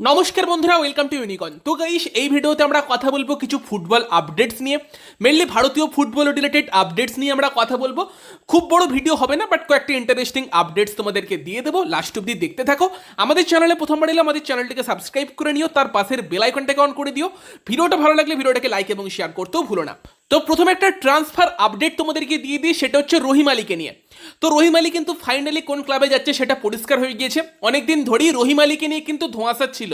নমস্কার বন্ধুরা welcome to ইউনিকন তো গাইস এই ভিডিওতে আমরা কথা বলব কিছু ফুটবল আপডেটস নিয়ে। মেনলি ভারতীয় ফুটবল রিলেটেড আপডেটস নিয়ে আমরা কথা বলব। খুব বড় ভিডিও হবে না বাট কয়েকটি ইন্টারেস্টিং আপডেটস তোমাদেরকে দিয়ে দেবো। লাস্ট অব্দি দেখতে থাকো। আমাদের চ্যানেলে প্রথমবার এলে আমাদের চ্যানেলটিকে সাবস্ক্রাইব করে নিও তার পাশের বেল আইকনটাকে অন করে দিও। ভিডিওটা ভালো লাগলে ভিডিওটাকে লাইক এবং শেয়ার করতেও ভুলো না। তো প্রথমে একটা ট্রান্সফার আপডেট তোমাদেরকে দিয়ে দিই, সেটা হচ্ছে রহিম আলীকে নিয়ে। তো রহিম আলী কিন্তু ফাইনালি কোন ক্লাবে যাচ্ছে সেটা পরিষ্কার হয়ে গিয়েছে। অনেকদিন ধরেই রহিম আলীকে নিয়ে কিন্তু ধোঁয়াশা ছিল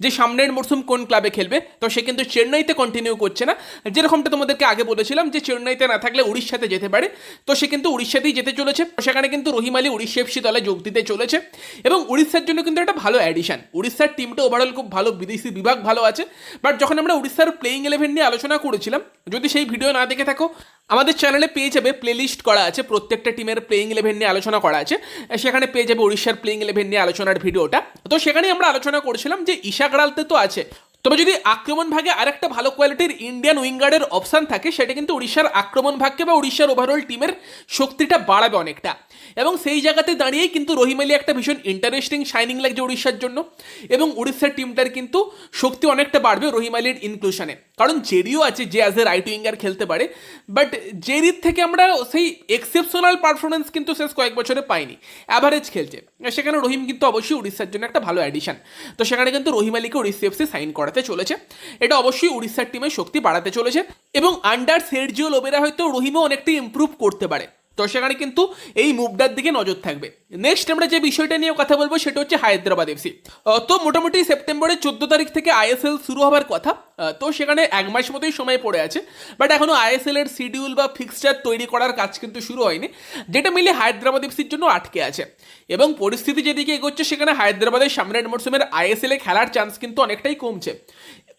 যে সামনের মরশুম কোন ক্লাবে খেলবে। তো সে কিন্তু চেন্নাইতে কন্টিনিউ করছে না। যেরকমটা তোমাদেরকে আগে বলেছিলাম যে চেন্নাইতে না থাকলে উড়িষ্যাতে যেতে পারে। তো সে কিন্তু উড়িষ্যাতেই যেতে চলেছে। সেখানে কিন্তু রহিম আলী উড়িষ্যা এফসি দলে যোগ দিতে চলেছে। এবং উড়িষ্যার জন্য কিন্তু একটা ভালো অ্যাডিশন উড়িষ্যার টিমটা ওভারঅল খুব ভালো, বিদেশি বিভাগ ভালো আছে। বাট যখন আমরা উড়িষ্যার প্লেইং ইলেভেন নিয়ে আলোচনা করেছিলাম, যদি সেই ভিডিও না দেখে থাকো, আমাদের চ্যানেলে পেয়ে যাবে প্লেলিস্ট করা আছে প্রত্যেকটা টিমের প্লেইং ইলেভেন নিয়ে আলোচনা করা আছে। সেখানে পেয়ে যাবে উড়িষ্যার প্লেইং ইলেভেন নিয়ে আলোচনার ভিডিওটা। তো সেখানে আমরা আলোচনা করছিলাম যে ঈশা রালতে তো আছে। তবে যদি আক্রমণ ভাগে আরেকটা ভালো কোয়ালিটির ইন্ডিয়ান উইঙ্গারের অপশান থাকে, সেটা কিন্তু উড়িষ্যার আক্রমণ ভাগকে বা উড়িষ্যার ওভারঅল টিমের শক্তিটা বাড়াবে অনেকটা। এবং সেই জায়গাতে দাঁড়িয়েই কিন্তু রহিম আলী একটা ভীষণ ইন্টারেস্টিং শাইনিং লাগছে উড়িষ্যার জন্য। এবং উড়িষ্যার টিমটার কিন্তু শক্তি অনেকটা বাড়বে রহিম আলীর ইনক্লুশনে কারণ জেরিও আছে, যে অ্যাজ এ রাইট উইঙ্গার খেলতে পারে। বাট জেরির থেকে আমরা সেই এক্সেপশনাল পারফরমেন্স কিন্তু শেষ কয়েক বছরে পাইনি। অ্যাভারেজ খেলছে। সেখানে রহিম কিন্তু অবশ্যই উড়িষ্যার জন্য একটা ভালো অ্যাডিশন তো সেখানে কিন্তু রহিম আলীকে উড়িষ্যা এফসি সাইন করাতে চলেছে। এটা অবশ্যই উড়িষ্যার টিমের শক্তি বাড়াতে চলেছে এবং আন্ডার সেরজিও লোবেরা হয়তো রহিমও অনেকটা ইম্প্রুভ করতে পারে। তো সেখানে কিন্তু এই মুভটার দিকে নজর থাকবে। নেক্সট আমরা যে বিষয়টা নিয়ে কথা বলব সেটা হচ্ছে হায়দ্রাবাদ এফসি তো মোটামুটি সেপ্টেম্বরের চোদ্দ তারিখ থেকে আইএসএল শুরু হবার কথা। তো সেখানে এক মাস মতোই সময় পড়ে আছে। বাট এখনও আইএসএল এর শিডিউল বা ফিক্সচার তৈরি করার কাজ কিন্তু শুরু হয়নি, যেটা মিলে হায়দ্রাবাদ এফসির জন্য আটকে আছে। এবং পরিস্থিতি যেদিকে এগোচ্ছে, সেখানে হায়দ্রাবাদের সামনের মরশুমের আইএসএল এ খেলার চান্স কিন্তু অনেকটাই কমছে।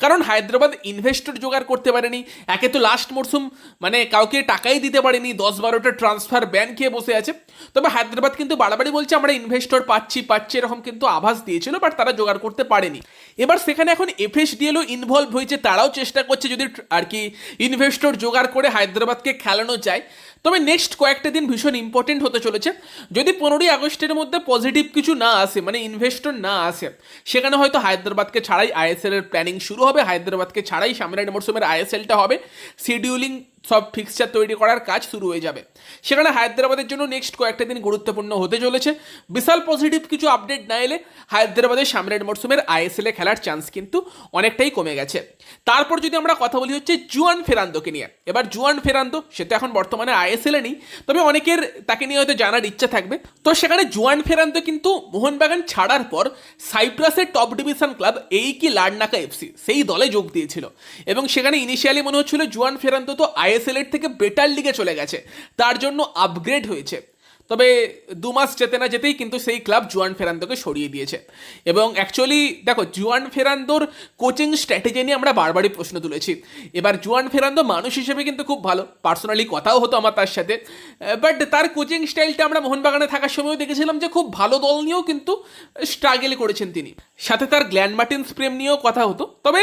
কারণ হায়দ্রাবাদ ইনভেস্টর জোগাড় করতে পারেনি, একে তো লাস্ট মরশুম মানে কাউকে টাকাই দিতে পারেনি, দশ বারোটা ট্রান্সফার ব্যান খেয়ে বসে আছে। তবে হায়দ্রাবাদ কিন্তু বাড়াবাড়ি বলছে, আমরা ইনভেস্টর পাচ্ছি পাচ্ছি এরকম কিন্তু আভাস দিয়েছিল বাট তারা জোগাড় করতে পারেনি। এবার সেখানে এখন এফএসডিএলও ইনভলভ হয়েছে, তারাও চেষ্টা করছে যদি আর কি ইনভেস্টর জোগাড় করে হায়দ্রাবাদকে খেলানো যায়। তবে নেক্সট কয়েকটা দিন ভীষণ ইম্পর্টেন্ট হতে চলেছে। যদি পনেরোই আগস্টের মধ্যে পজিটিভ কিছু না আসে মানে ইনভেস্টর না আসে, সেখানে হয়তো হায়দ্রাবাদকে ছাড়াই আইএসএল এর প্ল্যানিং শুরু হবে, হায়দ্রাবাদকে ছাড়াই সামনের মরশুমের আইএসএলটা হবে। শিডিউলিং সব ফিক্সচার তৈরি করার কাজ শুরু হয়ে যাবে। সেখানে হায়দ্রাবাদের জন্য নেক্সট কয়েকটা দিন গুরুত্বপূর্ণ হতে চলেছে। বিশাল পজিটিভ কিছু আপডেট না এলে হায়দ্রাবাদের সামনের মরশুমের আইএসএল খেলার চান্স কিন্তু অনেকটাই কমে গেছে। তারপর যদি আমরা কথা বলি হচ্ছে জুয়ান ফেরান্দোকে নিয়ে। এবার জুয়ান ফেরান্দো, সে তো এখন বর্তমানে আইএসএল এ নেই, তবে অনেকের তাকে নিয়ে হয়তো জানার ইচ্ছা থাকবে। তো সেখানে জুয়ান ফেরান্দো কিন্তু মোহনবাগান ছাড়ার পর সাইপ্রাসের টপ ডিভিশন ক্লাব এই কি লাডনাকা এফসি সেই দলে যোগ দিয়েছিল। এবং সেখানে ইনিশিয়ালি মনে হচ্ছিল জুয়ান ফেরান্দো তো আইএসএল এর থেকে বেটার লিগে চলে গেছে। তার জন্য আপগ্রেড হয়েছে। তবে দু মাস যেতে না যেতেই কিন্তু সেই ক্লাব জুয়ান ফেরান্দোকে সরিয়ে দিয়েছে। এবং অ্যাকচুয়ালি দেখো, জুয়ান ফেরান্দোর কোচিং স্ট্র্যাটেজি নিয়ে আমরা বারবারই প্রশ্ন তুলেছি। এবার জুয়ান ফেরান্দো মানুষ হিসেবে কিন্তু খুব ভালো। পার্সোনালি কথাও হতো আমার তার সাথে। বাট তার কোচিং স্টাইলটা আমরা মোহনবাগানে থাকার সময়ও দেখেছিলাম যে খুব ভালো দল নিয়েও কিন্তু স্ট্রাগেল করেছেন তিনি। সাথে তার গ্ল্যান্ড মার্টিন্স প্রেম নিয়েও কথা হতো। তবে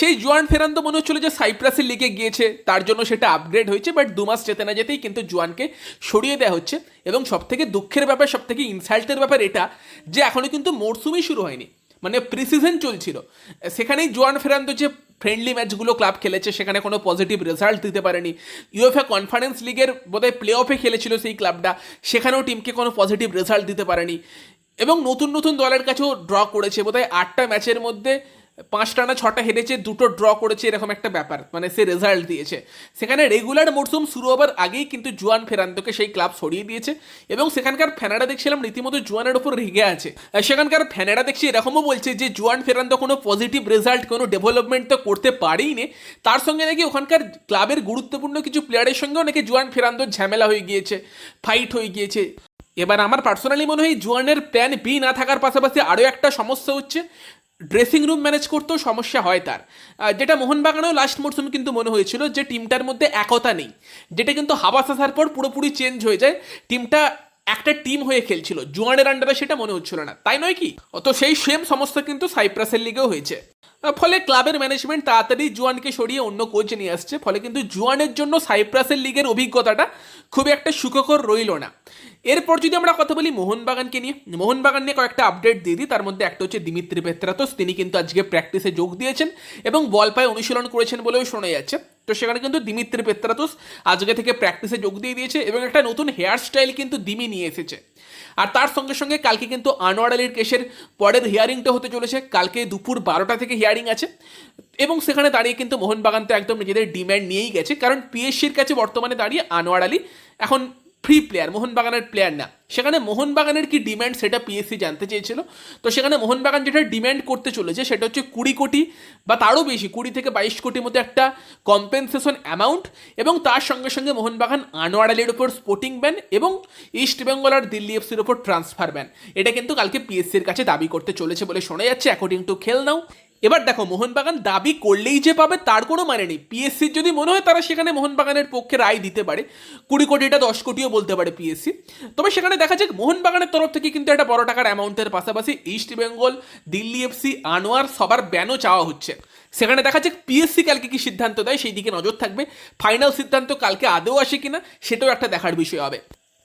সেই জুয়ান ফেরান্দো মনে হচ্ছিল যে সাইপ্রাসের লিগে গিয়েছে, তার জন্য সেটা আপগ্রেড হয়েছে বাট দু মাস যেতে না যেতেই কিন্তু জোয়ানকে সরিয়ে দেওয়া হচ্ছে। এবং সব থেকে দুঃখের ব্যাপার সব থেকে ইনসাল্টের ব্যাপার এটা, যে এখনও কিন্তু মরশুমই শুরু হয়নি মানে প্রিসিজন চলছিল। সেখানেই জোয়ান ফেরান্দো যে ফ্রেন্ডলি ম্যাচগুলো ক্লাব খেলেছে, সেখানে কোনো পজিটিভ রেজাল্ট দিতে পারেনি। ইউএফএ কনফারেন্স লিগের বোধহয় প্লে অফে খেলেছিল সেই ক্লাবটা সেখানেও টিমকে কোনো পজিটিভ রেজাল্ট দিতে পারেনি। এবং নতুন নতুন দলের কাছেও ড্র করেছে। বোধহয় আটটা ম্যাচের মধ্যে পাঁচটা না ছটা হেরেছে, দুটো ড্র করেছে, এরকম একটা ব্যাপার। মানে সে রেজাল্ট দিয়েছে। সেখানে রেগুলার মরশুম শুরু হবার আগেই কিন্তু জুয়ান ফেরান্তকে সেই ক্লাব সরিয়ে দিয়েছে এবং সেখানকার ফ্যানারা দেখছিলাম রীতিমতো জুয়ানের ওপর রেগে আছে। সেখানকার ফ্যানেরা দেখছি এরকমও বলছে যে, জুয়ান ফেরান্দো কোনো পজিটিভ রেজাল্ট কোনো ডেভেলপমেন্ট তো করতে পারেই নে। তার সঙ্গে নাকি ওখানকার ক্লাবের গুরুত্বপূর্ণ কিছু প্লেয়ারের সঙ্গেও নাকি জুয়ান ফেরান্দোর ঝামেলা হয়ে গিয়েছে ফাইট হয়ে গিয়েছে। এবার আমার পার্সোনালি মনে হয় জুয়ানের প্ল্যান বি না থাকার পাশাপাশি আরও একটা সমস্যা হচ্ছে ড্রেসিং রুম ম্যানেজ করতেও সমস্যা হয় তার। যেটা মোহনবাগানেও লাস্ট মরশুম কিন্তু মনে হয়েছিল যে টিমটার মধ্যে একতা নেই। যেটা কিন্তু হাবাস আসার পর পুরোপুরি চেঞ্জ হয়ে যায়। টিমটা একটা টিম হয়ে খেলছিল, জুয়ানের আন্ডারে সেটা মনে হচ্ছিল না। তাই নয় কি? তো সেই সেম সমস্যা কিন্তু সাইপ্রাসের লিগেও হয়েছে। ফলে ক্লাবের ম্যানেজমেন্ট তাড়াতাড়ি জুয়ানকে সরিয়ে অন্য কোচ নিয়ে আসছে। ফলে কিন্তু জুয়ানের জন্য সাইপ্রাসের লিগের অভিজ্ঞতাটা খুব একটা সুখকর রইল না। এরপর যদি আমরা কথা বলি মোহনবাগানকে নিয়ে, মোহনবাগান নিয়ে কয়েকটা আপডেট দিয়ে দিই। তার মধ্যে একটা হচ্ছে দিমিত্রি পেত্রাতোস তিনি কিন্তু আজকে প্র্যাকটিসে যোগ দিয়েছেন এবং বল পায়ে অনুশীলন করেছেন বলেও শোনা যাচ্ছে। তো সেখানে কিন্তু দিমিত্রি পেত্রাতুস আজকে থেকে প্র্যাকটিসে যোগ দিয়ে দিয়েছে এবং একটা নতুন হেয়ার স্টাইল কিন্তু দিমি নিয়ে এসেছে। আর তার সঙ্গে সঙ্গে কালকে কিন্তু আনোয়ার আলীর কেসের পরের হিয়ারিংটা হতে চলেছে। কালকে দুপুর বারোটা থেকে হিয়ারিং আছে। এবং সেখানে দাঁড়িয়ে কিন্তু মোহনবাগান তো একদম নিজেদের ডিম্যান্ড নিয়েই গেছে। কারণ পিএসসির কাছে বর্তমানে দাঁড়িয়ে আনোয়ার আলী এখন ফ্রি প্লেয়ার মোহনবাগানের প্লেয়ার না। সেখানে মোহনবাগানের কি ডিম্যান্ড সেটা পিএসসি জানতে চেয়েছিল। তো সেখানে মোহনবাগান যেটা ডিম্যান্ড করতে চলেছে সেটা হচ্ছে কুড়ি কোটি বা তারও বেশি, কুড়ি থেকে বাইশ কোটির মধ্যে একটা কম্পেনসেশন অ্যামাউন্ট এবং তার সঙ্গে সঙ্গে মোহনবাগান আনোয়ার আলীর ওপর স্পোর্টিং ব্যান এবং ইস্ট বেঙ্গল আর দিল্লি এফসির ওপর ট্রান্সফার ব্যান এটা কিন্তু কালকে পিএসসির কাছে দাবি করতে চলেছে বলে শোনা যাচ্ছে। অ্যাকর্ডিং টু খেল নাও এবার দেখো, মোহনবাগান দাবি করলেই যে পাবে, তার কোনো মানে নেই। পিএসসির যদি মনে হয়, তারা সেখানে মোহনবাগানের পক্ষে রায় দিতে পারে। কুড়ি কোটিটা দশ কোটিও বলতে পারে পিএসসি তবে সেখানে দেখা যাক, মোহনবাগানের তরফ থেকে কিন্তু একটা বড় টাকার অ্যামাউন্টের পাশাপাশি ইস্ট বেঙ্গল দিল্লি এফসি আনোয়ার সবার ব্যানও চাওয়া হচ্ছে। সেখানে দেখা যাক পিএসসি কালকে কি সিদ্ধান্ত দেয়, সেই দিকে নজর থাকবে। ফাইনাল সিদ্ধান্ত কালকে আদৌ আসে কিনা, সেটাও একটা দেখার বিষয় হবে।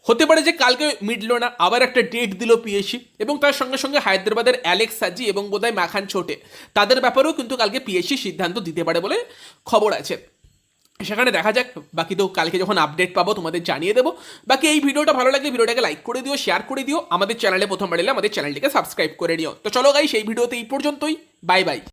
হতে পারে যে কালকে মিটলো না আবার একটা ডেট দিল পিএসসি এবং তার সঙ্গে সঙ্গে হায়দ্রাবাদের অ্যালেক্স সাজি এবং বোধহয় মাখান ছোটে। তাদের ব্যাপারেও কিন্তু কালকে পিএসসি সিদ্ধান্ত দিতে পারে বলে খবর আছে। সেখানে দেখা যাক, বাকি তো কালকে যখন আপডেট পাবো তোমাদের জানিয়ে দেবো। বাকি এই ভিডিওটা ভালো লাগলে ভিডিওটাকে লাইক করে দিও শেয়ার করে দিও। আমাদের চ্যানেলে প্রথমবার এলে আমাদের চ্যানেলটিকে সাবস্ক্রাইব করে নিও। তো চলো গাই সেই ভিডিওতে এই পর্যন্তই। Bye bye